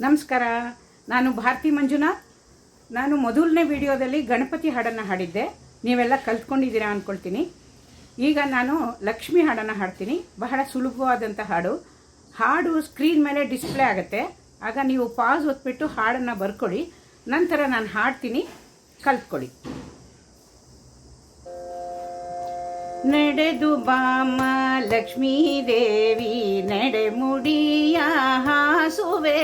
ನಮಸ್ಕಾರ. ನಾನು ಭಾರತಿ ಮಂಜುನಾಥ್. ನಾನು ಮೊದಲನೇ ವಿಡಿಯೋದಲ್ಲಿ ಗಣಪತಿ ಹಾಡನ್ನು ಹಾಡಿದ್ದೆ. ನೀವೆಲ್ಲ ಕಲ್ತ್ಕೊಂಡಿದ್ದೀರಾ ಅಂದ್ಕೊಳ್ತೀನಿ ಈಗ ನಾನು ಲಕ್ಷ್ಮಿ ಹಾಡನ್ನು ಹಾಡ್ತೀನಿ. ಬಹಳ ಸುಲಭವಾದಂಥ ಹಾಡು. ಹಾಡು ಸ್ಕ್ರೀನ್ ಮೇಲೆ ಡಿಸ್ಪ್ಲೇ ಆಗುತ್ತೆ. ಆಗ ನೀವು ಪಾಸ್ ಒತ್ಬಿಟ್ಟು ಹಾಡನ್ನು ಬರ್ಕೊಳ್ಳಿ. ನಂತರ ನಾನು ಹಾಡ್ತೀನಿ. ಕಲ್ತ್ಕೊಳ್ಳಿ. ನಡೆದು ಬಾಮ ಲಕ್ಷ್ಮೀ ದೇವಿ ನಡೆಮುಡಿಯ ಹಾಸುವೆ.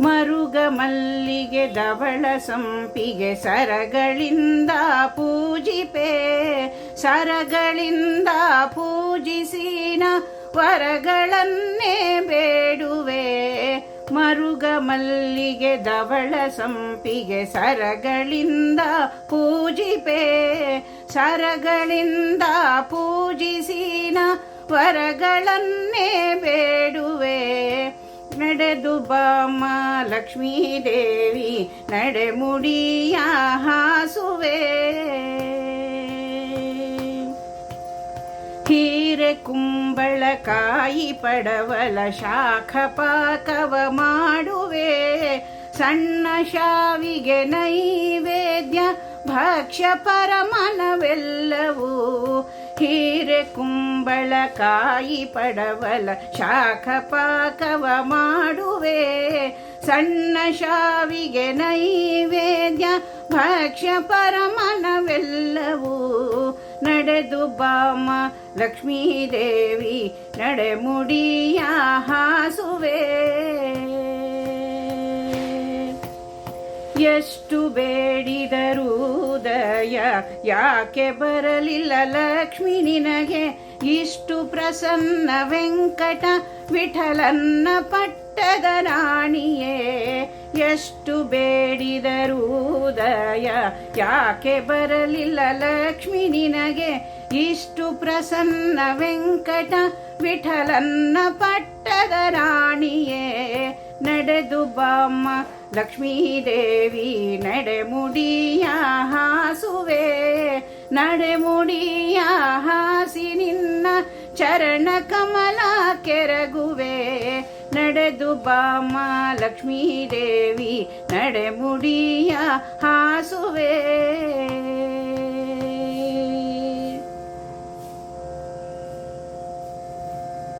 ಮರುಗ ಮಲ್ಲಿಗೆ ಧವಳ ಸಂಪಿಗೆ ಸರಗಳಿಂದ ಪೂಜಿಪೆ. ಸರಗಳಿಂದ ಪೂಜಿಸಿನ ವರಗಳನ್ನೇ ಬೇಡುವೆ. ಮರುಗ ಮಲ್ಲಿಗೆ ಧವಳ ಸಂಪಿಗೆ ಸರಗಳಿಂದ ಪೂಜಿಪೆ. ಸರಗಳಿಂದ ಪೂಜಿಸಿನ ವರಗಳನ್ನೇ ಬೇಡುವೆ. ನಡೆದು ಬಾಮ ಲಕ್ಷ್ಮೀ ದೇವಿ ನಡೆಮುಡಿಯ ಹಾಸುವೆ. ಹೀರೆ ಕುಂಬಳಕಾಯಿ ಪಡವಲ ಶಾಖ ಪಾಕವ ಮಾಡುವೆ. ಸಣ್ಣ ಶಾವಿಗೆ ನೈವೇದ್ಯ ಭಕ್ಷ್ಯ ಪರಮನವೆಲ್ಲವೂ. ಹೀರೆ ಕುಂಬಳಕಾಯಿ ಪಡವಲ ಶಾಖ ಪಾಕವ ಸಣ್ಣ ಶಾವಿಗೆ ನೈವೇದ್ಯ ಭಕ್ಷ್ಯ ಪರಮನವೆಲ್ಲವೂ ನಡೆದು ಬಾಮ ಲಕ್ಷ್ಮೀ ದೇವಿ ನಡೆಮುಡಿಯ ಹಾಸುವೆ. ಎಷ್ಟು ಬೇಡಿದರೂ ದಯ ಯಾಕೆ ಬರಲಿಲ್ಲ ಲಕ್ಷ್ಮಿ ನಿನಗೆ? ಇಷ್ಟು ಪ್ರಸನ್ನ ವೆಂಕಟ ವಿಠಲನ್ನ ಪಟ್ಟದ ರಾಣಿಯೇ. ಎಷ್ಟು ಬೇಡಿದರೂ ದಯ ಯಾಕೆ ಬರಲಿಲ್ಲ ಲಕ್ಷ್ಮಿ ನಿನಗೆ? ಇಷ್ಟು ಪ್ರಸನ್ನ ವೆಂಕಟ ವಿಠಲನ್ನ ಪಟ್ಟದ ರಾಣಿಯೇ, ನಡೆದು ಬಾಮ್ಮ ಲಕ್ಷ್ಮೀದೇವಿ ನಡೆಮುಡಿಯ ಹಾಸುವೆ. ನಡೆಮುಡಿಯ ಹಾಸಿ ನಿನ್ನ ಚರಣ ಕಮಲ ಕೆರಗುವೆ. ನಡೆದು ಬಾಮ ಲಕ್ಷ್ಮೀದೇವಿ ನಡೆಮುಡಿಯ ಹಾಸುವೆ.